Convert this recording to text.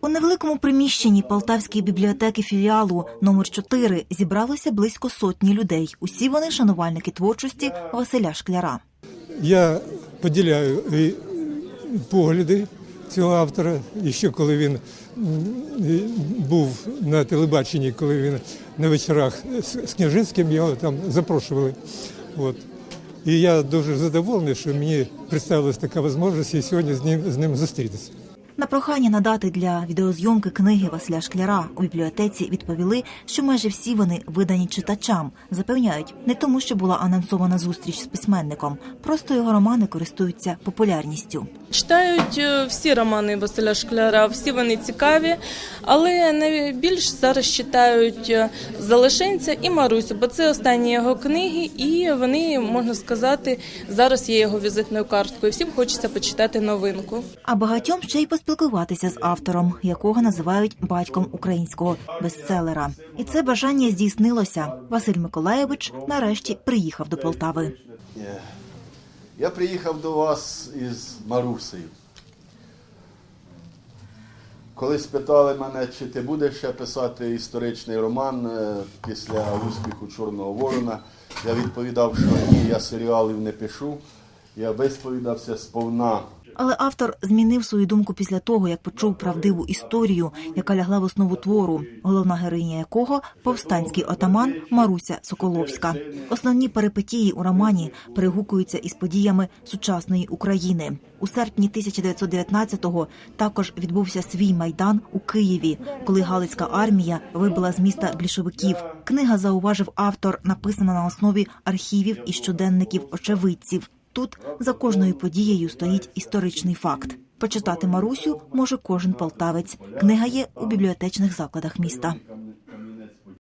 У невеликому приміщенні Полтавської бібліотеки філіалу номер 4 зібралося близько сотні людей. Усі вони шанувальники творчості Василя Шкляра. Я поділяю погляди цього автора. І ще коли він був на телебаченні, коли він на вечорах з Княжицьким його там запрошували. От. І я дуже задоволений, що мені представилась така можливість і сьогодні з ним, з ним зустрітися. На прохання надати для відеозйомки книги Василя Шкляра у бібліотеці відповіли, що майже всі вони видані читачам. Запевняють, не тому, що була анонсована зустріч з письменником, просто його романи користуються популярністю. Читають е, всі романи Василя Шкляра, всі вони цікаві, але найбільш зараз читають е, Залишенця і Марусю, бо це останні його книги, і вони, можна сказати, зараз є його візитною карткою. Всім хочеться почитати новинку. А багатьом ще й поспілкуватися з автором, якого називають батьком українського бестселера. І це бажання здійснилося. Василь Миколаєвич нарешті приїхав до Полтави. Я приїхав до вас із Марусею. Коли спитали мене, чи ти будеш ще писати історичний роман е, після успіху Чорного Ворона, я відповідав, що ні, я серіалів не пишу. Я висповідався сповна. Але автор змінив свою думку після того, як почув правдиву історію, яка лягла в основу твору, головна героїня якого повстанський отаман Маруся Соколовська. Основні перипетії у романі перегукуються із подіями сучасної України. У серпні 1919-го також відбувся свій майдан у Києві, коли Галицька армія вибила з міста більшовиків. Книга зауважив автор, написана на основі архівів і щоденників очевидців. Тут за кожною подією стоїть історичний факт. Почитати Марусю може кожен полтавець. Книга є у бібліотечних закладах міста.